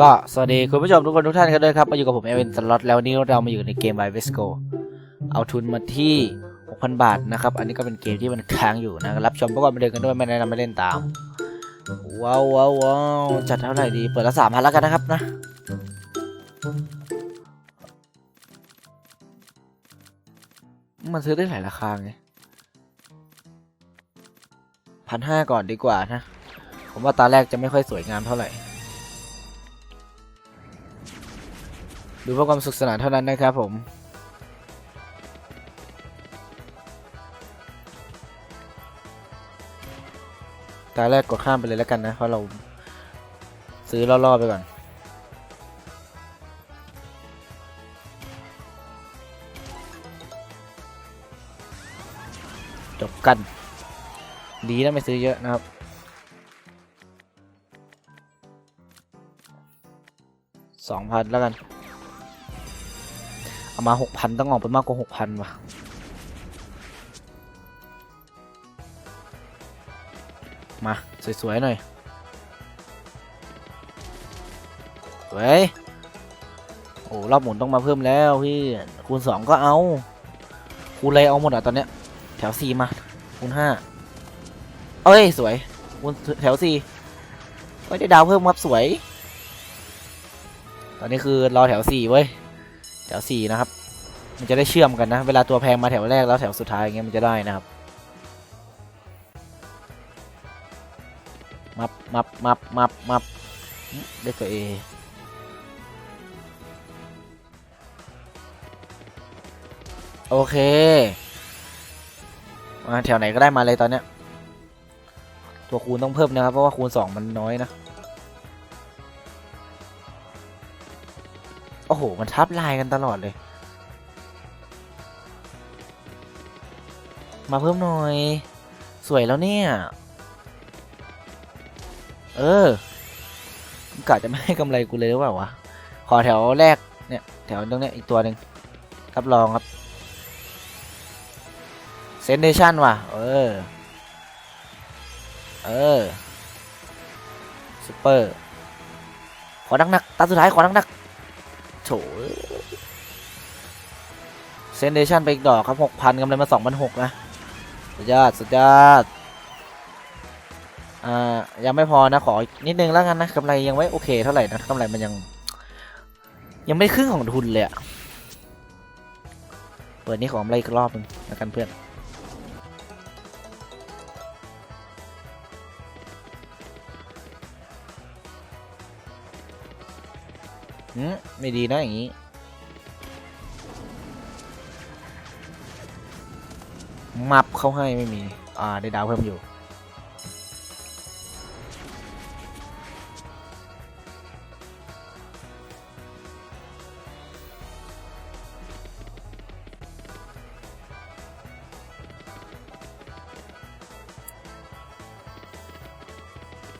ก็สวัสดีคุณผู้ชมทุกคนทุกท่านกันด้วยครับ มาอยู่กับผมเอเวนสล็อตแล้ววันนี้เรามาอยู่ในเกม by v e s c o เอาทุนมาที่ 6,000 บาทนะครับ อันนี้ก็เป็นเกมที่มันค้างอยู่นะรับชมประกอบมาเดินกันด้วยไม่แนะนำไม่เล่นตาม ว้าวว้าวว้าวจัดเท่าไหร่ดี เปิดละสามพันแล้วกันนะครับนะมันซื้อได้หลายราคาไงพันห้าก่อนดีกว่านะ ผมว่าตาแรกจะไม่ค่อยสวยงามเท่าไหร่ ดูเพื่อความสุขสนานเท่านั้นนะครับผม ตาแรกกดข้ามไปเลยแล้วกันนะ เพราะเราซื้อล่อๆไปก่อน จบกัน ดีนะไม่ซื้อเยอะนะครับสองพันแล้วกัน เอามาหกพันต้องออกไปมากกว่าหกพันว่ะมา สวย ๆ หน่อย สวย โอ้ รอบหมุนต้องมาเพิ่มแล้วพี่ คูณสองก็เอา คูณอะไรเอาหมดอะตอนเนี้ย แถวสี่มา คูณห้าเอ้ย สวย คูณแถวสี่ไม่ได้ดาวเพิ่มครับ สวย ตอนนี้คือรอแถวสี่เว้ย แถวสี่นะครับ มันจะได้เชื่อมกันนะ เวลาตัวแพงมาแถวแรกแล้วแถวสุดท้ายอย่างเงี้ยมันจะได้นะครับ มับมับมับมับมับได้ตัวเอโอเค มาแถวไหนก็ได้มาเลยตอนเนี้ย ตัวคูณต้องเพิ่มนะครับ เพราะว่าคูณสองมันน้อยนะ โอ้โห มันทับลายกันตลอดเลย มาเพิ่มหน่อย สวยแล้วเนี่ย เออกะจะไม่ให้กำไรกูเลยหรือเปล่าวะ ขอแถวแรกเนี่ย แถวตรงเนี้ยอีกตัวหนึ่งรับรองครับ เซนเดชันว่ะ เออ เออซูเปอร์ ขอนักนักตาสุดท้าย ขอนักนัก โถเซนเดชันไปอีกดอกครับหกพันกำไรมาสองพันหกนะ สุดยอด สุดยอด อ่า ยังไม่พอนะ ขออีกนิดนึงแล้วกันนะกำไรยังไม่โอเคเท่าไหร่นะกำไรมันยัง ยังไม่ครึ่งของทุนเลยอะเปิดนี้ของกำไรอีกรอบนึงแล้วกันเพื่อน อืมไม่ดีนะอย่างนี้ มับเข้าให้ไม่มี อ่า ได้ดาวเพิ่มอยู่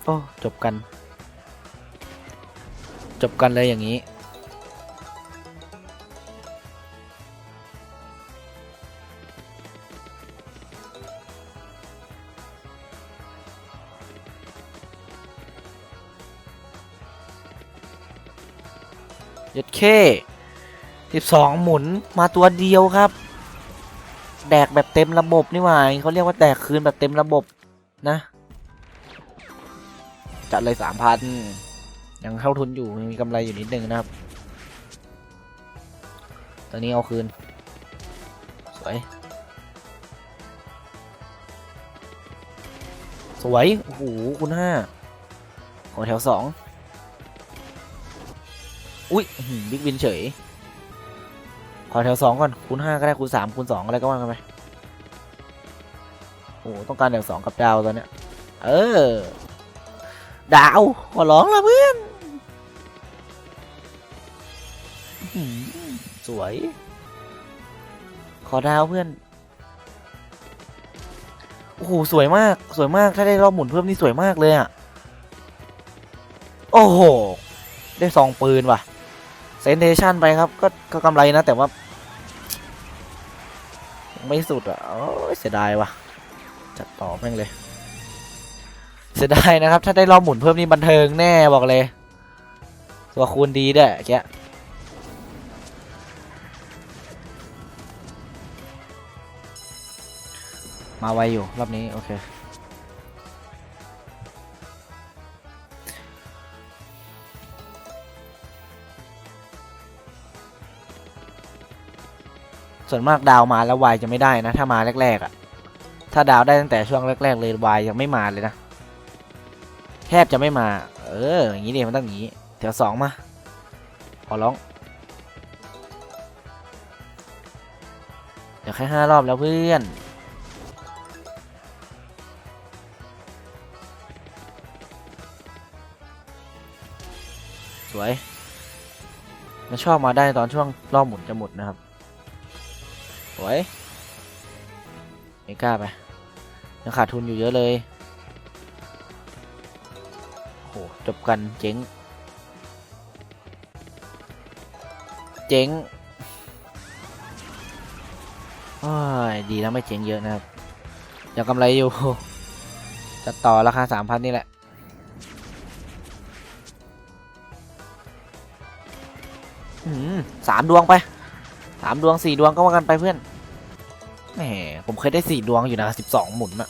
โอ้ จบกัน จบกันเลยอย่างนี้ ยัดเคสิบสองหมุนมาตัวเดียวครับ แดกแบบเต็มระบบนี่หว่าเขาเรียกว่าแดกคืนแบบเต็มระบบนะ จัดเลยสามพัน ยังเข้าทุนอยู่ยังมีกำไรอยู่นิดนึงนะครับ ตอนนี้เอาคืน สวย สวย โอ้โห คุณห้าขอแถวสองอุ้ยบิ๊กวินเฉย ขอแถวสองก่อน คูณห้าก็ได้ คูณสามคูณสองอะไรก็ว่ากันไป โอ้โหต้องการแถวสองกับดาวตอนเนี้ย เออ ดาว ขอร้องละเพื่อน สวย ขอดาวเพื่อน โอ้โห สวยมาก สวยมาก ถ้าได้รอบหมุนเพิ่มนี่สวยมากเลยอะ โอ้โห ได้ซองปืนว่ะ เซนเทชันไปครับ ก็ก็กำไรนะ แต่ว่า ไม่สุดอะโอ้ยเสียดายว่ะ จัดต่อแม่งเลย เสียดายนะครับ ถ้าได้รอบหมุนเพิ่มนี่บันเทิงแน่บอกเลย ตัวคูณดีด้วยแก มาไวอยู่ รอบนี้ โอเค ส่วนมากดาวมาแล้ววายจะไม่ได้นะ ถ้ามาแรกๆอะ่ะ ถ้าดาวได้ตั้งแต่ช่วงแรก ๆ เลยวายยังไม่มาเลยนะ แทบจะไม่มา เออ อย่างนี้ดิมันต้องอย่างนี้แถวสองมาขอร้อง เดี๋ยวแค่ห้ารอบแล้วเพื่อน สวยมันชอบมาได้ตอนช่วงรอบหมุนจะหมดนะครับ สวยไม่กล้าไป ยังขาดทุนอยู่เยอะเลยโหจบกันเจ๊ง เจ๊งโอ้ยดีแล้วไม่เจ๊งเยอะนะครับ ยังกำไรอยู่ จะต่อราคาสามพันนี่แหละ สามดวงไปสามดวงสี่ดวงก็ว่ากันไปเพื่อนแหมผมเคยได้สี่ดวงอยู่นะสิบสองหมุนอะ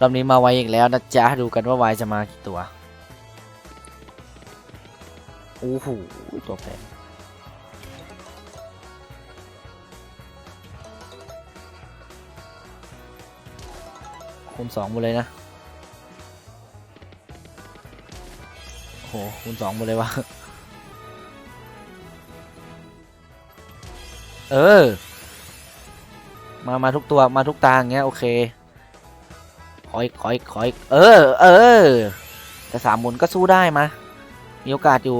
รอบนี้มาไวอีกแล้วนะจ๊ะดูกันว่าไวจะมากี่ตัวโอ้โหตัวแพงคูณสองหมดเลยนะ โอ้โหคูณสองหมดเลยวะเออ มา มาทุกตัว มาทุกตาอย่างเงี้ย โอเคขออีกขออีกขออีกเออ เออ แต่สามหมุนก็สู้ได้มา มีโอกาสอยู่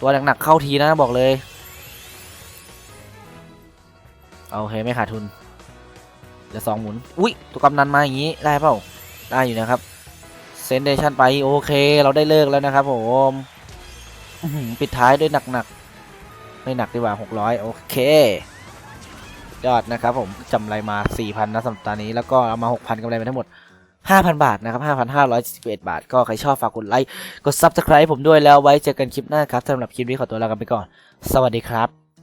ตัวหนักๆเข้าทีนะบอกเลย โอเค ไม่ขาดทุนเดี๋ยวสองหมุน อุ้ย ตัวกำนันมาอย่างนี้ ได้เปล่า ได้อยู่นะครับ ซนเดชันไปโอเค เราได้เลิกแล้วนะครับผมปิดท้ายด้วยหนักๆไม่หนักดีกว่า 600 โอเค ยอดนะครับผมจำไรมา 4,000 นะสำหรับตอนนี้แล้วก็เอามา 6,000กำไรไปทั้งหมด 5,000 บาทนะครับ 5,541บาท ก็ใครชอบฝากกดไลค์ กด Subscribe ผมด้วยแล้วไว้เจอกันคลิปหน้าครับสำหรับคลิปนี้ขอตัวลากันไปก่อน สวัสดีครับ